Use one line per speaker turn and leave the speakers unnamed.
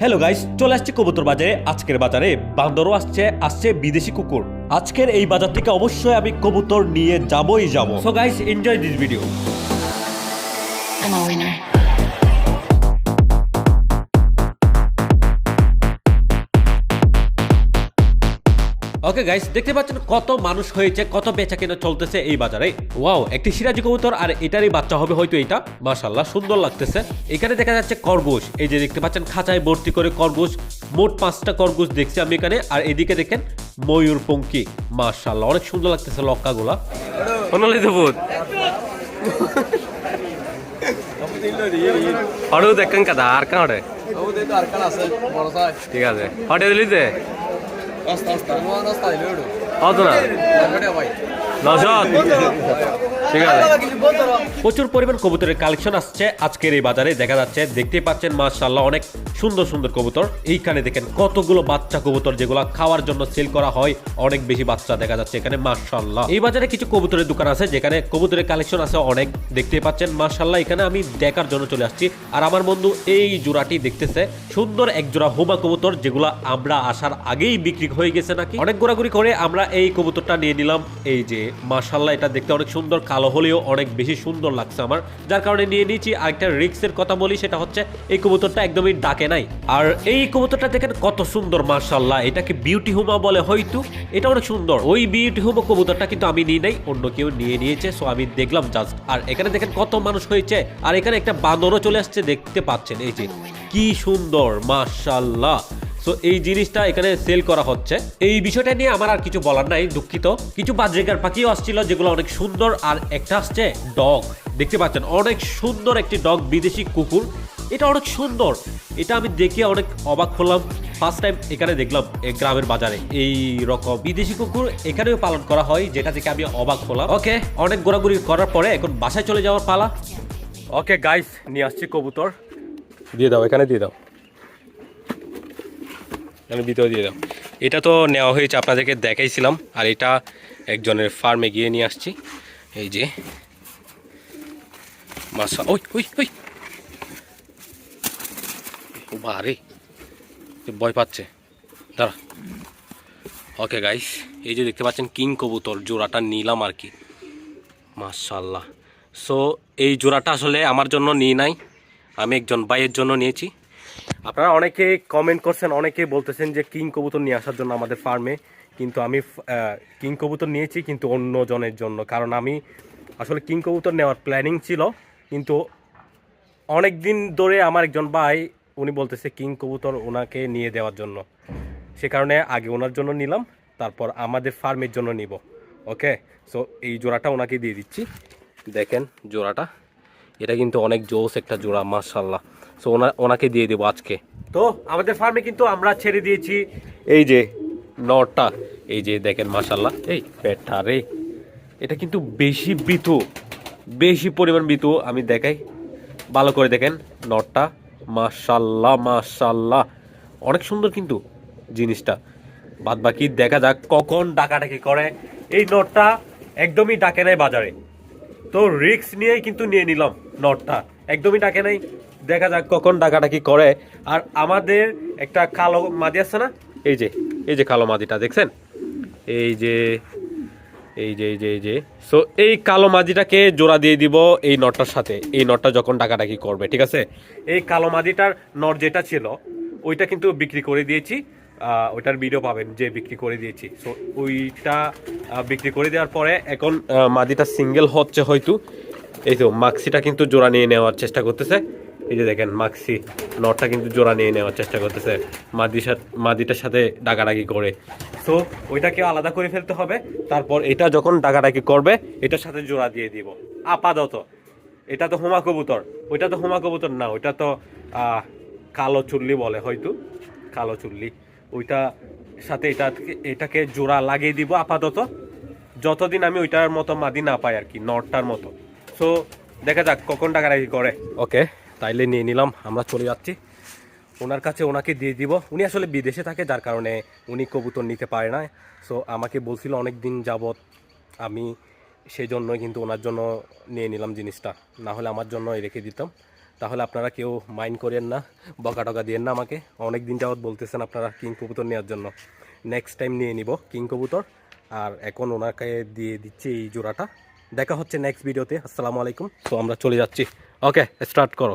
Hello guys চলে আসছে কবুতর বাজারে। আজকের বাজারে বান্দরও আসছে আসছে বিদেশি কুকুর। আজকের এই বাজার থেকে অবশ্যই আমি কবুতর নিয়ে যাবই যাব। So guys enjoy this video okay guys দেখতে পাচ্ছেন কত মানুষ হয়েছে কত বেচা কেনা চলতেছে এই বাজারে। ওয়াও একটি সিরাজি কবুতর আর এটারই বাচ্চা হবে হয়তো এটা। মাসাল্লাহ সুন্দর লাগতেছে। এখানে দেখা যাচ্ছে খরগোশ। এই যে দেখতে পাচ্ছেন খাঁচায় ভর্তি করে খরগোশ। মোট পাঁচটা খরগোশ দেখছি আমি এখানে। আর এদিকে দেখেন ময়ূর পঙ্কি। মাসাল্লাহ অনেক সুন্দর লাগতেছে লক্কাগুলা।
ঠিক আছে। Hasta, hasta.
No, no, hasta el oro. ¿Otra?
La verdad,
güey. La
shot. ঠিক আছে
প্রচুর পরিমাণ কবুতরের কালেকশন আসছে। আজকের এই বাজারে দেখা যাচ্ছে দেখতেই পাচ্ছেন মাশাল্লাহ অনেক সুন্দর সুন্দর কবুতর। এইখানে দেখেন কতগুলো বাচ্চা কবুতর যেগুলো খাওয়ার জন্য সেল করা হয় অনেক বেশি বাচ্চা দেখা যাচ্ছে এখানে মাশাল্লাহ এই বাজারে কিছু কবুতরের দোকান আছে যেখানে কবুতরের কালেকশন আছে অনেক দেখতেই পাচ্ছেন মাশাল্লাহ এখানে আমি দেখার জন্য চলে আসছি। আর আমার বন্ধু এই জোড়াটি দেখতেছে সুন্দর এক জোড়া হোমা কবুতর যেগুলো আমরা আসার আগেই বিক্রি হয়ে গেছে নাকি? অনেক ঘোরাঘুরি করে আমরা এই কবুতরটা নিয়ে নিলাম। এই যে মাশাল্লাহ এটা দেখতে অনেক সুন্দর কালো হলেও অনেক বেশি সুন্দর লাগছে আমার। যার কারণে নিয়ে নিয়েছি আরেকটা রিক্সের কথা বলি, সেটা হচ্ছে এই কবুতরটা একদমই ডাকে নাই। আর এই কবুতরটা দেখেন কত সুন্দর মার্শাল্লাহ এটাকে বিউটি হুমা বলে হয়তো? এটা অনেক সুন্দর। ওই বিউটি হুমা কবুতরটা কিন্তু আমি নিয়ে নাই, অন্য কেউ নিয়ে নিয়েছে সো আমি দেখলাম জাস্ট আর এখানে দেখেন কত মানুষ হয়েছে, আর এখানে একটা বাঁদরও চলে আসছে, দেখতে পাচ্ছেন, এই যে। কি সুন্দর মাশাল্লাহ সো এই জিনিসটা এখানে সেল করা হচ্ছে। এই বিষয়টা নিয়ে আমার আর কিছু বলার নাই দুঃখিত। কিছু বাজরেকার পাখিও আসছিল যেগুলো অনেক সুন্দর আর একটা আসছে ডগ। দেখতে পাচ্ছেন অনেক সুন্দর একটি ডগ বিদেশি কুকুর। এটা অনেক সুন্দর। এটা আমি দেখে অনেক অবাক হলাম। ফার্স্ট টাইম এখানে দেখলাম গ্রামের বাজারে এই রকম বিদেশি কুকুর এখানেও পালন করা হয় যেটা থেকে আমি অবাক হলাম। ওকে অনেক ঘোরাঘুরি করার পরে এখন বাসায় চলে যাওয়ার পালা।
ওকে গাইস নিয়ে আসছি কবুতর। দিয়ে দাও এখানে দিয়ে দাও। এখানে ভিতরে দিয়ে দাও। এটা তো নেওয়া হয়েছে, আপনাদেরকে দেখাইছিলাম। আর এটা একজনের ফার্মে গিয়ে নিয়ে আসছি। এই যে। মাসা ওই ওই ওই। ও বারে ভয় পাচ্ছে। দাঁড়া। ওকে গাইস এই যে দেখতে পাচ্ছেন কিং কবুতর, জোড়াটা নিলাম আর কি। মাশাল্লাহ সো এই জোড়াটা আসলে আমার জন্য নিয়ে নাই। আমি একজন ভাইয়ের জন্য নিয়েছি। আপনারা অনেকে কমেন্ট করছেন, অনেকে বলতেছেন যে কিং কবুতর নিয়ে আসার জন্য আমাদের ফার্মে কিন্তু আমি কিং কবুতর নিয়েছি কিন্তু অন্য জনের জন্য। কারণ আমি আসলে কিং কবুতর নেওয়ার প্ল্যানিং ছিল, কিন্তু অনেক দিন ধরে আমার একজন ভাই, উনি বলতেছে কিং কবুতর ওনাকে নিয়ে দেওয়ার জন্য। সে কারণে আগে ওনার জন্য নিলাম, তারপর আমাদের ফার্মের জন্য নিব। ওকে সো এই জোড়াটা ওনাকে দিয়ে দিচ্ছি। দেখেন জোড়াটা। এটা কিন্তু অনেক জোস একটা জোড়া মার্শাল্লাহ সো ওনা ওনাকে দিয়ে দেবো আজকে।
তো আমাদের ফার্মে কিন্তু আমরা ছেড়ে দিয়েছি
এই যে নটটা। এই যে দেখেন মাশাল্লাহ এই পেটটা, রে। এটা কিন্তু বেশি বিতু, বেশি পরিমাণ বিতু। আমি দেখাই, ভালো করে দেখেন নটটা। মাশাল্লাহ মাশাল্লাহ অনেক সুন্দর কিন্তু জিনিসটা। বাদ বাকি দেখা যাক কখন ডাকাডাকি করে।
এই নটটা একদমই ডাকে নাই বাজারে। তো রিক্স নিয়েই কিন্তু নিয়ে নিলাম নটটা। একদমই ডাকে নাই। দেখা যাক কখন ডাকাডাকি করে। আর আমাদের একটা কালো মাদি আছে না?
এই যে এই যে কালো মাদিটা, দেখছেন? এই যে এই যে এই যে এই যে। সো এই কালো মাদিটাকে জোড়া দিয়ে দিব এই নটটার সাথে। এই নটটা যখন ডাকাডাকি করবে, ঠিক আছে?
এই কালো মাদিটার নট যেটা ছিল, ওইটা কিন্তু বিক্রি করে দিয়েছি। ওইটার ভিডিও পাবেন যে বিক্রি করে দিয়েছি। সো ওইটা বিক্রি করে দেওয়ার পরে এখন
মাদিটা সিঙ্গেল হচ্ছে হয়তো। এই তো মাক্সিটা কিন্তু জোড়া নিয়ে নেওয়ার চেষ্টা করতেছে। এই যে দেখেন, মাক্সি নটটা কিন্তু জোড়া নিয়ে নেওয়ার চেষ্টা করতেছে। মাদির সাথে, মাদিটার সাথে ডাকাডাকি করে।
তো ওইটাকে আলাদা করে ফেলতে হবে। তারপর এটা যখন ডাকাডাকি করবে, এটার সাথে জোড়া দিয়ে দিব। আপাতত। এটা তো হোমা কবুতর। ওইটা তো হোমা কবুতর না, ওইটা তো কালো চুল্লি বলে হয়তো। কালো চুল্লি। ওইটা সাথে এটা এটাকে জোড়া লাগিয়ে দিব আপাতত। যতদিন আমি ওইটার মতো মাদি না পাই আর কি, নটটার মতো। সো দেখা যাক কখন ডাকাডাকি করে।
ওকে তাইলে নিয়ে নিলাম, আমরা চলে যাচ্ছি। ওনার কাছে ওনাকে দিয়ে দিব। উনি আসলে বিদেশে থাকে, যার কারণে উনি কবুতর নিতে পারে না। সো আমাকে বলছিল অনেক দিন যাবৎ আমি সেই জন্যই কিন্তু ওনার জন্য নিয়ে নিলাম জিনিসটা। না হলে আমার জন্য রেখে দিতাম।
তাহলে আপনারা কেউ মাইন্ড করেন না বকা টকা দিয়েন না আমাকে। অনেক দিন যাবৎ বলতেছেন আপনারা কিং কবুতর নেওয়ার জন্য। নেক্সট টাইম নিয়ে নিব কিং কবুতর। আর এখন ওনাকে দিয়ে দিচ্ছি এই জোড়াটা। দেখা হচ্ছে নেক্সট ভিডিওতে আসসালামু আলাইকুম। তো আমরা চলে যাচ্ছি। ওকে স্টার্ট করো।